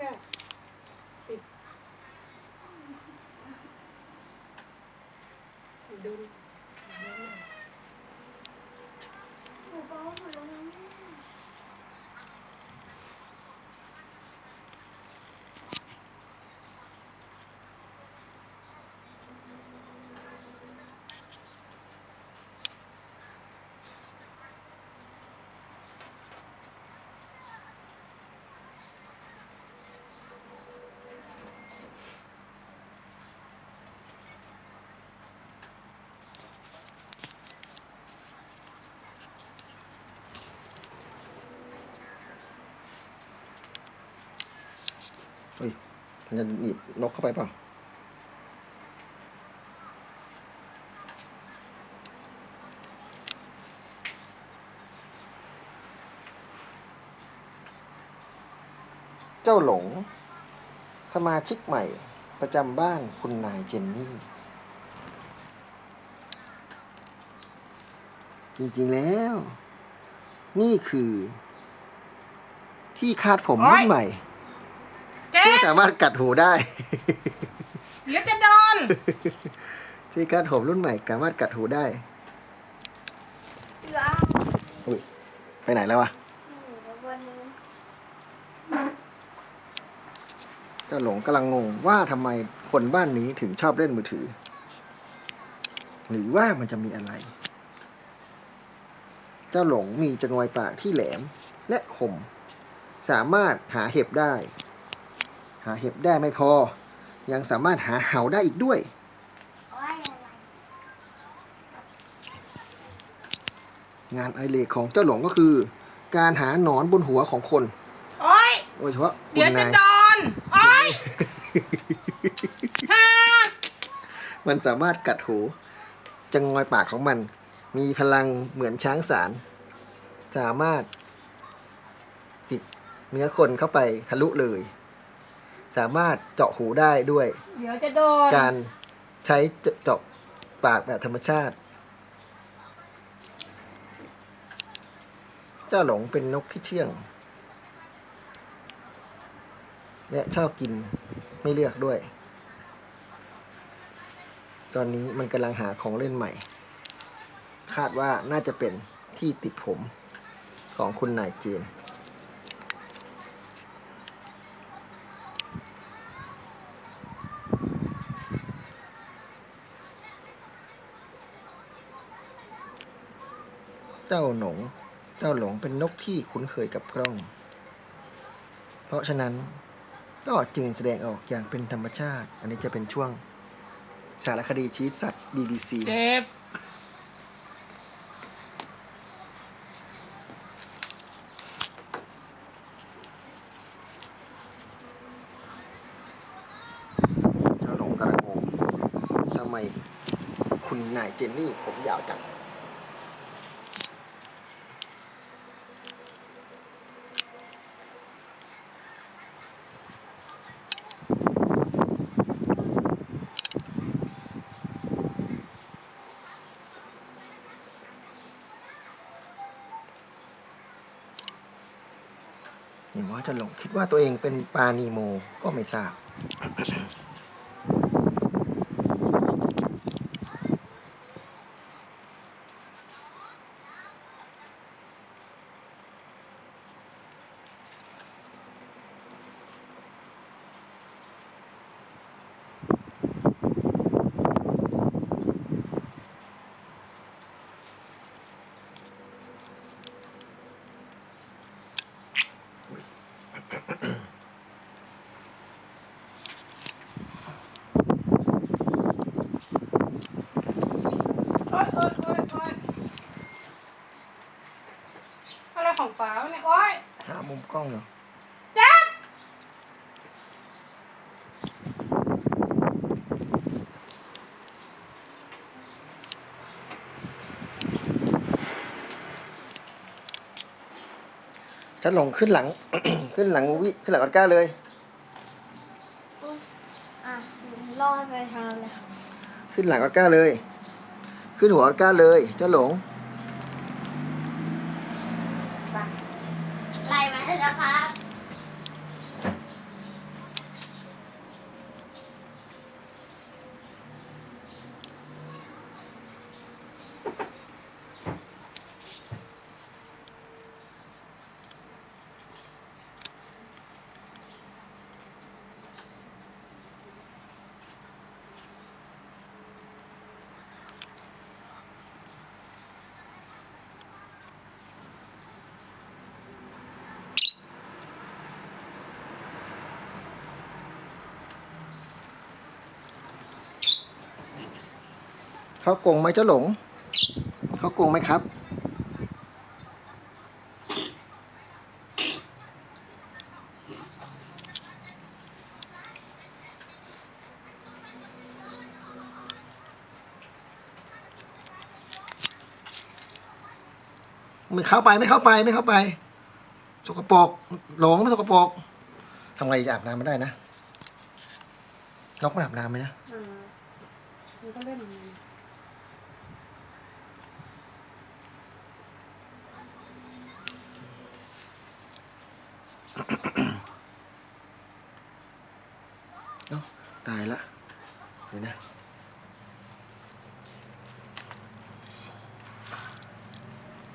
ก็ปิดดูหนูบอกว่าหมดแล้วนะแม่ เฮ้ยมันจะหนีบนกเข้าไปเปล่าเจ้าหลง สมาชิกใหม่ประจำบ้านคุณนายเจนนี่ จริงๆแล้ว นี่คือ ที่คาดผมรุ่นใหม่ ซึ่งสามารถกัดหูได้ เดี๋ยวจะโดน ที่คาดผมรุ่นใหม่สามารถกัดหูได้เหลืออุ้ยไปไหนแล้ววะอยู่ในบนนู้นเจ้าหลงกำลังงงว่าทำไมคนบ้านนี้ถึงชอบเล่นมือถือ หรือว่ามันจะมีอะไร เจ้าหลงมีจงอยปากที่แหลมและคม สามารถหาเห็บได้ หาเห็บได้ไม่พอ ยังสามารถหาเหาได้อีกด้วยโอ้ยอะไรงานไอเลกของเจ้าหลงก็คือ การหาหนอนบนหัวของคนโอ๊ยโดยเฉพาะคุเดี๋ยวณจะนาย โดนโอ๊ยฮ่ามันสามารถกัดหู จะงอยปากของมัน มีพลังเหมือนช้างสาร สามารถจิกเนื้อคนเข้าไปทะลุเลย สามารถเจาะหูได้ด้วย เดี๋ยวจะโดนการใช้เจาะปากแบบธรรมชาติ เจ้าหลงเป็นนกที่เชื่อง และชอบกินไม่เลือกด้วย ตอนนี้มันกำลังหาของเล่นใหม่ คาดว่าน่าจะเป็นที่ติดผมของคุณนายเจน เจ้าหนงเจ้าหลงเป็นนกที่คุ้นเคยกับกล้อง เพราะฉะนั้นก็จึงแสดงออกอย่างเป็นธรรมชาติ อันนี้จะเป็นช่วงสารคดีชีวิตสัตว์ BBC เจ็บเจ้าหลงกระงงทำไมคุณนายเจนนี่ผมยาวจัง หรือว่าจะหลงคิดว่าตัวเองเป็นปลานีโมก็ไม่ทราบ อะไรของป๋าวะเนี่ยโอ๊ยหามุมกล้องอยู่เจ็บฉันหลงขึ้นหลัง ขึ้นหลังวิ ขึ้นหลังออสการ์เลย อะหนูรอดไปทางเลยขึ้นหลังออสการ์เลย ขึ้นหัวออสการ์เลยเจ้าหลงไล่มาแล้วครับ เขากงไหมเจ้าหลง เขากงไหมครับ ไม่เข้าไปไม่เข้าไปไม่เข้าไป สกปรกหลงไม่สกปรกทำไงจะอาบน้ำไม่ได้นะนกมันอาบน้ำไหมนะอ่ามันก็เล่น อย่